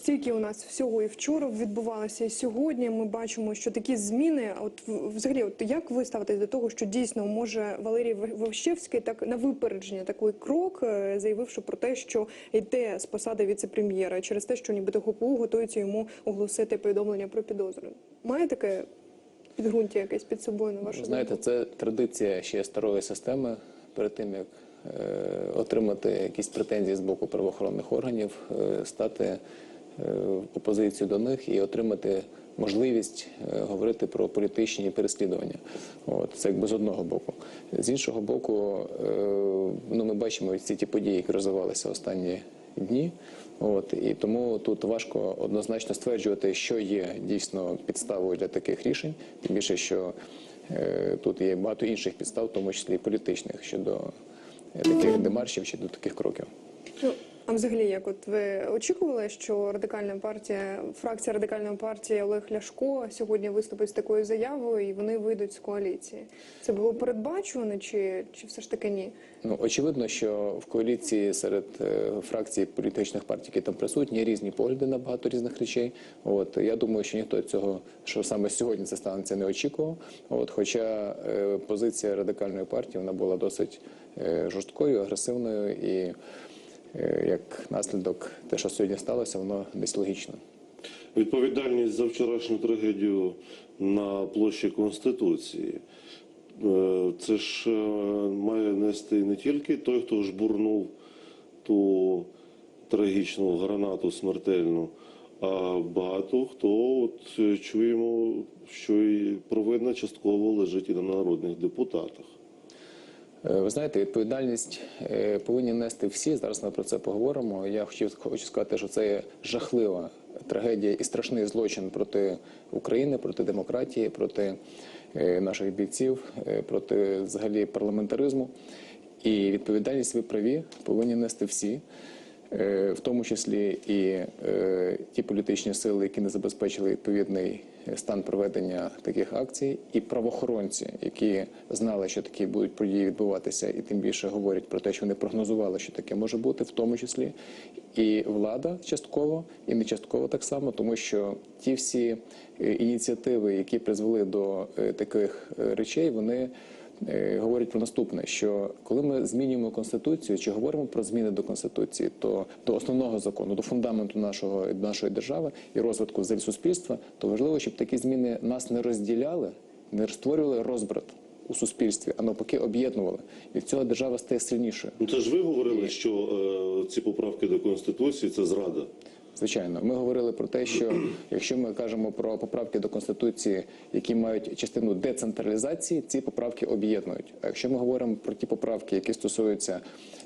Стільки у нас всього і вчора відбувалося, і сьогодні ми бачимо, що такі зміни. От взагалі, от як ви ставитесь до того, що дійсно може Валерій В- Ващевський так на випередження такий крок, е, заявивши про те, що йде з посади віце-прем'єра через те, що нібито ГПУ готується йому оголосити повідомлення про підозру. Має таке підґрунтя якесь під собою на вашу знаєте, думку? це традиція ще старої системи. Перед тим як е, отримати якісь претензії з боку правоохоронних органів, е, стати опозицію до них і отримати можливість е, говорити про політичні переслідування. От це якби з одного боку. З іншого боку, е, ну ми бачимо всі ті події, які розвивалися останні дні. От і тому тут важко однозначно стверджувати, що є дійсно підставою для таких рішень, тим більше, що е, тут є багато інших підстав, в тому числі і політичних, щодо е, таких демаршів чи до таких кроків. А взагалі, як от ви очікували, що радикальна партія, фракція радикальної партії Олег Ляшко сьогодні виступить з такою заявою, і вони вийдуть з коаліції? Це було передбачувано, чи, чи все ж таки ні? Ну очевидно, що в коаліції серед е, фракцій політичних партій, які там присутні, різні погляди на багато різних речей. От я думаю, що ніхто цього, що саме сьогодні це станеться, не очікував. От, хоча е, позиція радикальної партії вона була досить е, жорсткою, агресивною, і як наслідок, те, що сьогодні сталося, воно десь логічно. Відповідальність за вчорашню трагедію на площі Конституції. Е, Це ж е, має нести не тільки той, хто жбурнув ту трагічну гранату смертельну, а багато хто от е, чуємо, що і провина частково лежить і на народних депутатах. Е, Ви знаєте, відповідальність е, повинні нести всі. Зараз ми про це поговоримо. Я хотів хочу сказати, що це є жахлива трагедія і страшний злочин проти України, проти демократії, проти е, наших бійців, проти взагалі парламентаризму. І відповідальність ви праві повинні нести всі. Е, в тому числі і е, ті політичні сили, які не забезпечили відповідний стан проведення таких акцій, і правоохоронці, які знали, що такі будуть події відбуватися, і тим більше говорять про те, що вони прогнозували, що таке може бути, в тому числі і влада частково, і не частково так само, тому що ті всі е, ініціативи, які призвели до е, таких е, речей, вони е, говорять про наступне: що коли ми змінюємо конституцію, чи говоримо про зміни до конституції, то до основного закону, до фундаменту нашого нашої держави і розвитку взагалі суспільства, то важливо, щоб такі зміни нас не розділяли, не створювали розбрат у суспільстві, а навпаки об'єднували. І від цього держава стає сильнішою. Ну це ж ви говорили, що е, ці поправки до Конституції це зрада. Звичайно, ми говорили про те, що якщо ми кажемо про поправки до конституції, які мають частину децентралізації, ці поправки об'єднують. А якщо ми говоримо про ті поправки, які стосуються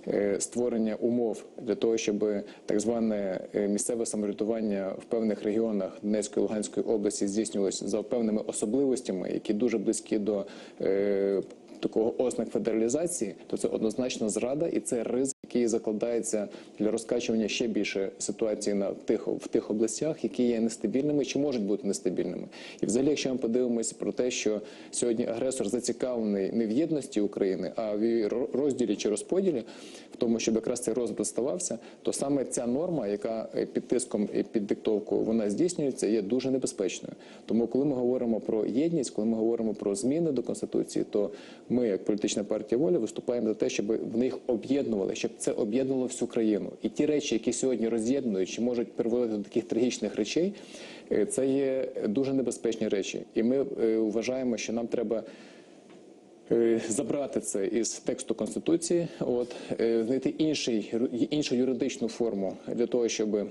е, створення умов для того, щоб так зване е, місцеве самоврядування в певних регіонах Донецької Луганської області здійснювалося за певними особливостями, які дуже близькі до е, такого ознак федералізації, то це однозначно зрада і це ризик, який закладається для розкачування ще більше ситуації на тих в тих областях, які є нестабільними чи можуть бути нестабільними. І взагалі, якщо ми подивимося про те, що сьогодні агресор зацікавлений не в єдності України, а в її розділі чи розподілі, в тому, щоб якраз цей розбрат ставався, то саме ця норма, яка е, під тиском і під диктовку вона здійснюється, є дуже небезпечною. Тому, коли ми говоримо про єдність, коли ми говоримо про зміни до конституції, то ми, як політична партія воля, виступаємо за те, щоб вони їх об'єднували, щоб це об'єднало всю країну. І ті речі, які сьогодні роз'єднують, чи можуть приводити до таких трагічних речей, е, це є дуже небезпечні речі. І ми е, вважаємо, що нам треба. е, Забрати це із тексту конституції, от знайти інший іншу юридичну форму для того, щоб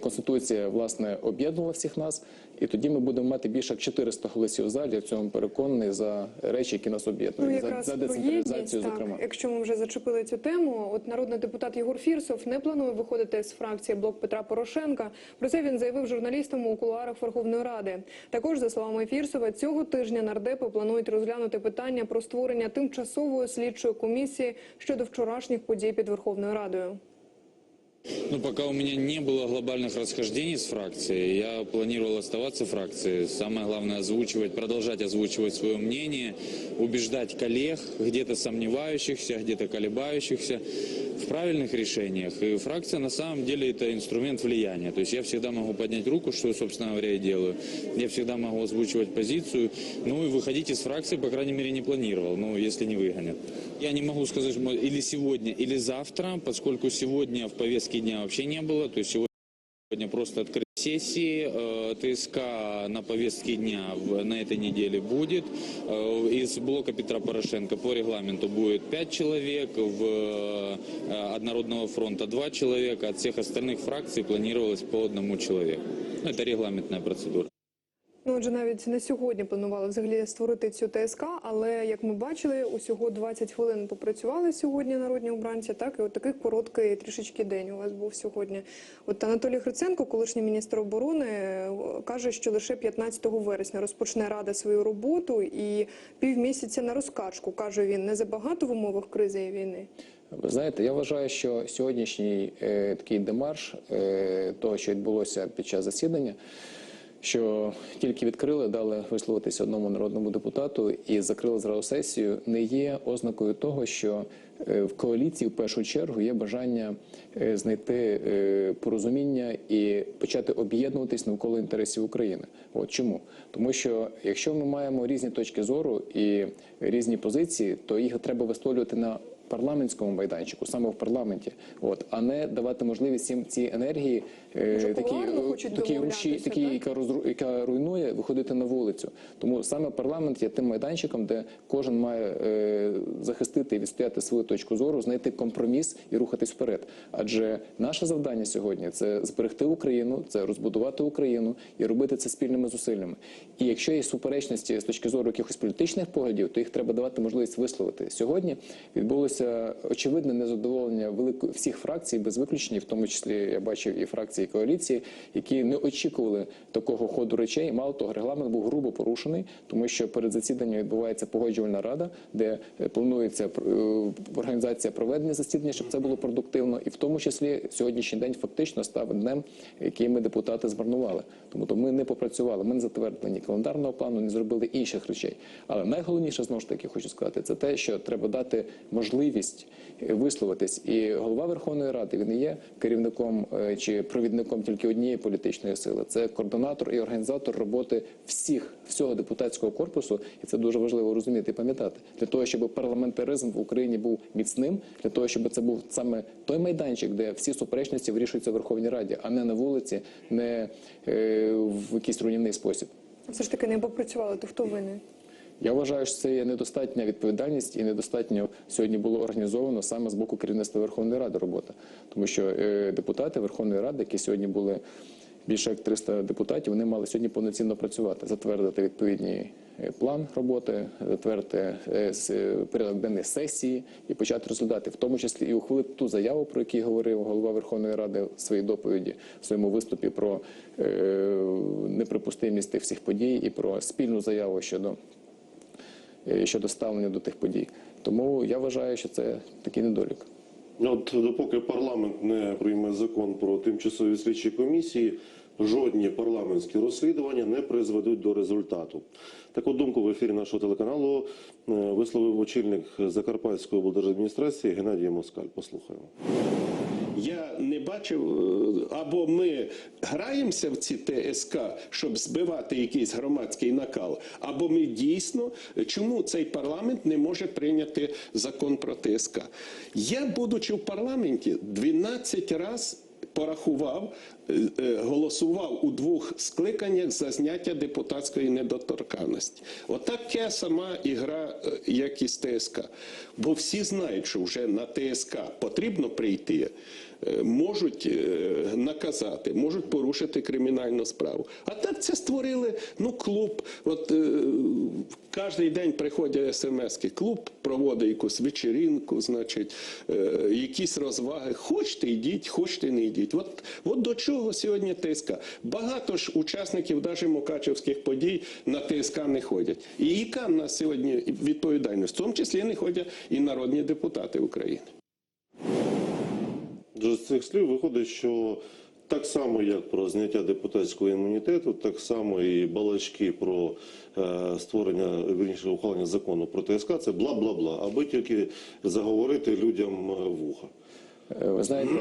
конституція власне об'єднувала всіх нас, і тоді ми будемо мати більше як 400 голосів в залі. Я в цьому переконаний за речі, які нас Ну, об'єднують за, за децентралізацію, так, зокрема. якщо ми вже зачепили цю тему, от народний депутат Єгор Фірсов не планує виходити з фракції блок Петра Порошенка. Про це він заявив журналістам у кулуарах Верховної Ради. Також за словами Фірсова, цього тижня нардепи планують розглянути питання про створення тимчасової слідчої комісії щодо вчорашніх подій під Верховною Радою. Ну, пока у меня не было глобальных расхождений с фракцией, я планировал оставаться в фракции. Самое главное озвучивать, продолжать озвучивать свое мнение, убеждать коллег, где-то сомневающихся, где-то колебающихся, в правильных решениях. И фракция на самом деле это инструмент влияния. То есть я всегда могу поднять руку, что, собственно говоря, и делаю. Я всегда могу озвучивать позицию. Ну и выходить из фракции, по крайней мере, не планировал, ну, если не выгонят. Я не могу сказать, что или сегодня, или завтра, поскольку сегодня в повестке дня вообще не было. То есть сегодня Сегодня просто открыть сессии. Э, ТСК на повестке дня в- на этой неделе будет. Э, Из блока Петра Порошенко по регламенту будет 5 человек, в э, Однородного фронта 2 человека, от всех остальных фракций планировалось по одному человеку. Ну, Это регламентная процедура. Ну, отже, навіть на сьогодні планували взагалі створити цю ТСК, але як ми бачили, усього 20 хвилин попрацювали сьогодні народні обранці. Так і от такий короткий трішечки день у вас був сьогодні. От Анатолій Гриценко, колишній міністр оборони, каже, що лише 15 вересня розпочне рада свою роботу і півмісяця на розкачку. каже він не забагато в умовах кризи і війни. Ви знаєте, я вважаю, що сьогоднішній е, такий демарш е, того, що відбулося під час засідання, що тільки відкрили, дали висловитися одному народному депутату і закрили зразу сесію, не є ознакою того, що е, в коаліції в першу чергу є бажання е, знайти е, порозуміння і почати об'єднуватись навколо інтересів України. От чому? Тому що якщо ми маємо різні точки зору і різні позиції, то їх треба висловлювати на парламентському майданчику, саме в парламенті, от а не давати можливість їм ці енергії, е, такі, такі руші, такі, яка розру- яка руйнує, виходити на вулицю. Тому саме парламент є тим майданчиком, де кожен має е, захистити і відстояти свою точку зору, знайти компроміс і рухатись вперед. Адже наше завдання сьогодні це зберегти Україну, це розбудувати Україну і робити це спільними зусиллями. І якщо є суперечності з точки зору якихось політичних поглядів, то їх треба давати можливість висловити. Сьогодні відбулося очевидне незадоволення великої всіх фракцій без виключення, в тому числі я бачив і фракції коаліції, які не очікували такого ходу речей. Мало того, регламент був грубо порушений, тому що перед засіданням відбувається погоджувальна рада, де е, планується е, організація проведення засідання, щоб це було продуктивно, і в тому числі сьогоднішній день фактично став днем, який ми депутати змарнували. Тому то ми не попрацювали, ми не затвердили ні календарного плану, не зробили інших речей. Але найголовніше знову ж таки хочу сказати, це те, що треба дати можливість е, висловитись. І голова Верховної Ради він є керівником е, чи провідником тільки однієї політичної сили. Це координатор і організатор роботи всіх всього депутатського корпусу, і це дуже важливо розуміти і пам'ятати для того, щоб парламентаризм в Україні був міцним, для того, щоб це був саме той майданчик, де всі суперечності вирішуються в Верховній Раді, а не на вулиці, не е, в якийсь руйнівний спосіб. Все ж таки не попрацювали, то хто винен? Я вважаю, що це є недостатня відповідальність і недостатньо сьогодні було організовано саме з боку керівництва Верховної Ради робота. Тому що е, депутати Верховної Ради, які сьогодні були більше як 300 депутатів, вони мали сьогодні повноцінно працювати, затвердити відповідний е, план роботи, затвердити е, порядок денний сесії і почати розглядати, в тому числі і ухвалити ту заяву, про яку говорив голова Верховної Ради в своїй доповіді, в своєму виступі про неприпустимість тих всіх подій і про спільну заяву щодо щодо ставлення до тих подій. Тому я вважаю, що це такий недолік. От допоки парламент не прийме закон про тимчасові слідчі комісії, жодні парламентські розслідування не призведуть до результату. Таку думку в ефірі нашого телеканалу е, висловив очільник Закарпатської облдержадміністрації Геннадій Москаль. Послухаємо. Я не бачив, е, або ми граємося в ці ТСК, щоб збивати якийсь громадський накал, або ми дійсно чому цей парламент не може прийняти закон про ТСК. Я, будучи в парламенті, 12 разів порахував, е, е, голосував у двох скликаннях за зняття депутатської недоторканності. Отака сама ігра, як і з ТСК. Бо всі знають, що вже на ТСК потрібно прийти, можуть е, наказати, можуть порушити кримінальну справу. А так це створили ну, клуб. От е, кожен день приходять смски, клуб проводить якусь вечеринку, значить, е, якісь розваги. Хочете йдіть, хочете не йдіть. От, от до чого сьогодні ТСК. Багато ж учасників навіть Мукачевських подій на ТСК не ходять. І яка в нас сьогодні відповідальність? В тому числі не ходять і народні депутати України. З цих слів виходить, що так само, як про зняття депутатського імунітету, так само і балачки про е, створення вірніше ухвалення закону про ТСК це бла-бла-бла, аби тільки заговорити людям е, вуха. Е, Ви знаєте,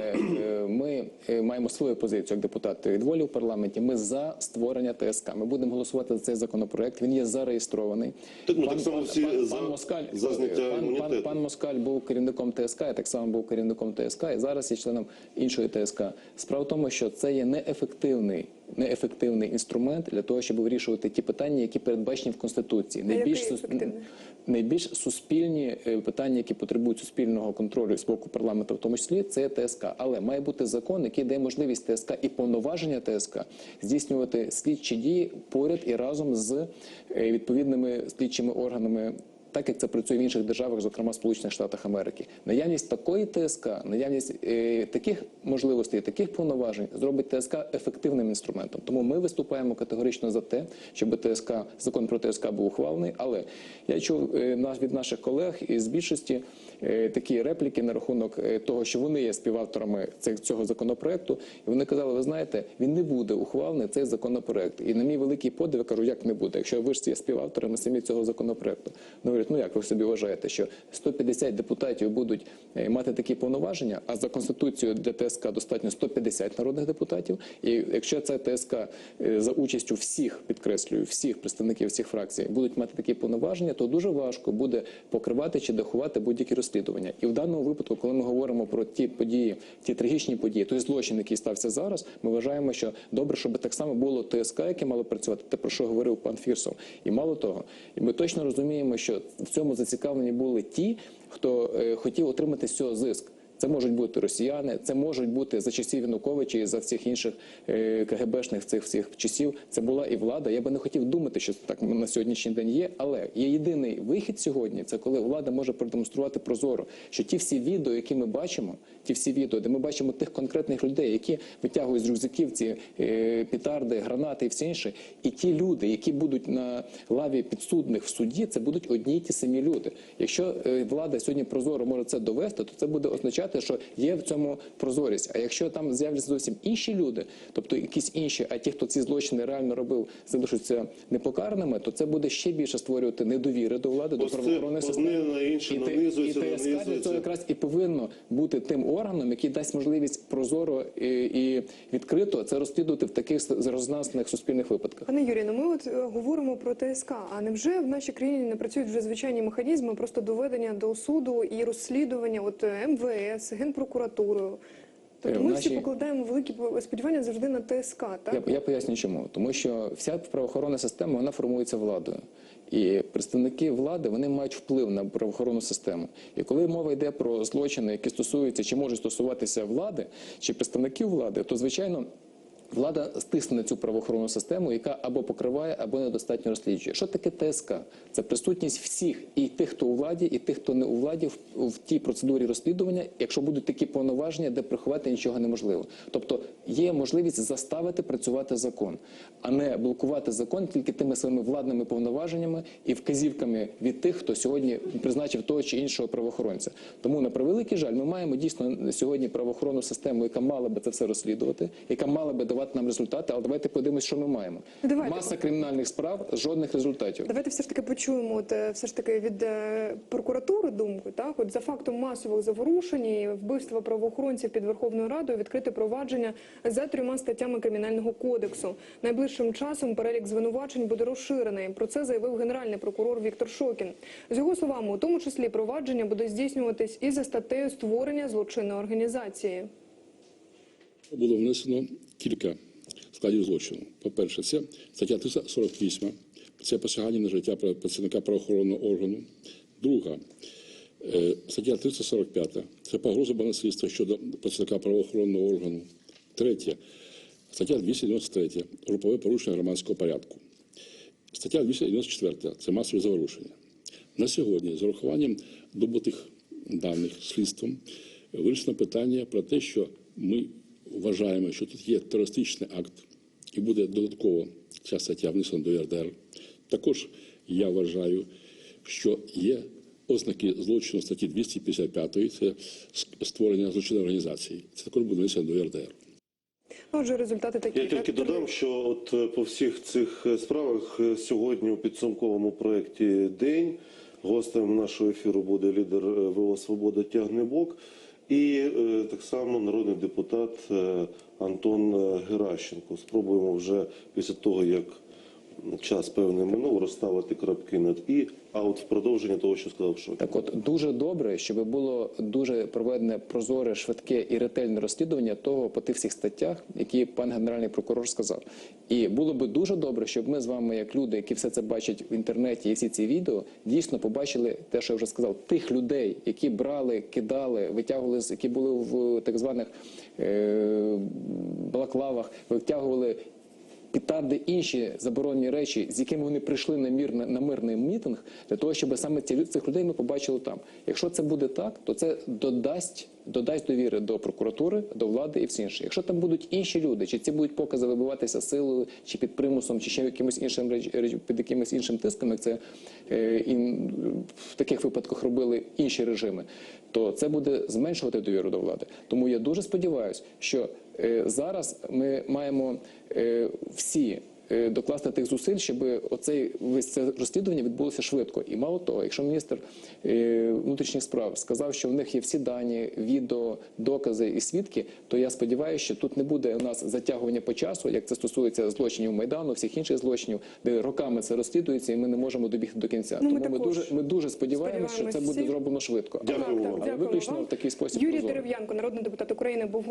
е, ми е, маємо свою позицію як депутати від волі в парламенті. Ми за створення ТСК. Ми будемо голосувати за цей законопроект. Він є зареєстрований. Так ми так само всі пан, за- пан Москаль, за зняття пан, пан, імунітету. пан Москаль був керівником ТСК, я так само був керівником ТСК, і зараз є членом іншої ТСК. Справа в тому, що це є неефективний. Неефективний інструмент для того, щоб вирішувати ті питання, які передбачені в конституції. Який сус- найбільш суспільні е, питання, які потребують суспільного контролю з боку парламенту, в тому числі це ТСК. Але має бути закон, який дає можливість ТСК і повноваження ТСК здійснювати слідчі дії поряд і разом з е, відповідними слідчими органами. Так як це працює в інших державах, зокрема Сполучених Штатах Америки, наявність такої ТСК, наявність е, таких можливостей, таких повноважень зробить ТСК ефективним інструментом. Тому ми виступаємо категорично за те, щоб ТСК закон про ТСК був ухвалений. Але я чув е, від наших колег із більшості е, такі репліки на рахунок е, того, що вони є співавторами цих- цього законопроекту. І вони казали: ви знаєте, він не буде ухвалений цей законопроект. І на мій великий подив я кажу, як не буде, якщо ви ж є співавторами самі цього законопроекту. Вони говорять, ну як ви собі вважаєте, що 150 депутатів будуть е, мати такі повноваження, а за конституцією для ТСК достатньо 150 народних депутатів. І якщо ця ТСК е, за участю всіх підкреслюю, всіх представників всіх фракцій будуть мати такі повноваження, то дуже важко буде покривати чи дахувати будь-які розслідування. І в даному випадку, коли ми говоримо про ті події, ті трагічні події, той злочин, який стався зараз, ми вважаємо, що добре, щоб так само було ТСК, яке мало працювати, те про що говорив пан Фірсов. І мало того, і ми точно розуміємо, що в цьому зацікавлені були ті, хто е, хотів отримати з цього зиск. Це можуть бути росіяни, це можуть бути за часів Януковича і за всіх інших е, КГБшних цих всіх часів. Це була і влада. Я би не хотів думати, що це так на сьогоднішній день є. Але є єдиний вихід сьогодні. Це коли влада може продемонструвати прозоро, що ті всі відео, які ми бачимо, ті всі відео, де ми бачимо тих конкретних людей, які витягують з рюкзаків ці е, петарди, гранати і все інше, і ті люди, які будуть на лаві підсудних в суді, це будуть одні й ті самі люди. Якщо е, влада сьогодні прозоро може це довести, то це буде означати, що є в цьому прозорість. А якщо там з'являться зовсім інші люди, тобто якісь інші, а ті, хто ці злочини реально робив, залишаться непокарними, то це буде ще більше створювати недовіри до влади, до Ось це правоохоронної системи. на інше і, і ТСК для цього якраз і повинно бути тим органом, який дасть можливість прозоро і, і відкрито це розслідувати в таких резонансних суспільних випадках. Пане Юрію, ну ми от е, говоримо про ТСК. А невже в нашій країні не працюють вже звичайні механізми просто доведення до суду і розслідування от е, МВС, генпрокуратурою? Тобто Е, ми всі покладаємо великі сподівання завжди на ТСК, так? Я, я поясню чому. Тому що вся правоохоронна система вона формується владою. І представники влади вони мають вплив на правоохоронну систему. І коли мова йде про злочини, які стосуються чи можуть стосуватися влади чи представників влади, то звичайно. Влада стисне цю правоохоронну систему, яка або покриває, або недостатньо розслідує. Що таке ТСК? Це присутність всіх і тих, хто у владі, і тих, хто не у владі, в, в тій процедурі розслідування, якщо будуть такі повноваження, де приховати нічого неможливо. Тобто є можливість заставити працювати закон, а не блокувати закон тільки тими своїми владними повноваженнями і вказівками від тих, хто сьогодні призначив того чи іншого правоохоронця. Тому на превеликий жаль, ми маємо дійсно сьогодні правоохоронну систему, яка мала би це все розслідувати, яка мала би давати нам результати. Але давайте подивимось, що ми маємо. Ну, давайте. Маса кримінальних справ, жодних результатів. Давайте все ж таки почуємо от, е, все ж таки від е, прокуратури думку. Так, от за фактом масових заворушень і вбивства правоохоронців під Верховною Радою відкрите провадження за трьома статтями кримінального кодексу. Найближчим часом перелік звинувачень буде розширений. Про це заявив генеральний прокурор Віктор Шокін. З його словами, у тому числі провадження буде здійснюватись і за статтею створення злочинної організації. Було внесено кілька складів злочину. По-перше, це стаття 348, це посягання на життя працівника правоохоронного органу. Друга е, стаття 345, це погроза насильства щодо працівника правоохоронного органу. Третє, стаття 293, групове порушення громадського порядку. Стаття 294 це масові заворушення. На сьогодні, з урахуванням добутих даних слідством, вирішено питання про те, що ми вважаємо, що тут є терористичний акт, і буде додатково ця стаття внесена до ЄРДР. Також я вважаю, що є ознаки злочину статті 255, це створення злочинної організації. Це також буде внесено до ЄРДР. Отже, результати такі. Я тільки додам, що от е, по всіх цих е, справах е, сьогодні у підсумковому проєкті День гостем нашого ефіру буде лідер ВО Свобода Тягнебок. І е, так само народний депутат е, Антон е, Геращенко. Спробуємо вже після того, як час певний минув, розставити крапки над і, а от в продовження того, що сказав Шокін. Так от дуже добре, щоб було дуже проведене прозоре, швидке і ретельне розслідування того по тих всіх статтях, які пан генеральний прокурор сказав. І було би дуже добре, щоб ми з вами, як люди, які все це бачать в інтернеті, і всі ці відео, дійсно побачили те, що я вже сказав, тих людей, які брали, кидали, витягували, які були в так званих е- балаклавах, витягували петарди, інші заборонені речі, з якими вони прийшли на мір на, мирний мітинг, для того, щоб саме ці цих людей ми побачили там. Якщо це буде так, то це додасть. Додасть довіри до прокуратури, до влади і всі інше. Якщо там будуть інші люди, чи ці будуть покази вибиватися силою, чи під примусом, чи ще якимось іншим під якимось іншим тиском, як це е, і в таких випадках робили інші режими, то це буде зменшувати довіру до влади. Тому я дуже сподіваюся, що е, зараз ми маємо е, всі докласти тих зусиль, щоб оцей весь це розслідування відбулося швидко. І мало того, якщо міністр е, внутрішніх справ сказав, що в них є всі дані, відео, докази і свідки, то я сподіваюся, що тут не буде у нас затягування по часу, як це стосується злочинів майдану, всіх інших злочинів, де роками це розслідується, і ми не можемо добігти до кінця. Ну, ми Тому ми дуже ми дуже сподіваємося, що це буде зроблено швидко. Дякую. Але виключно в такий спосіб Юрій. Дерев'янко, народний депутат України, був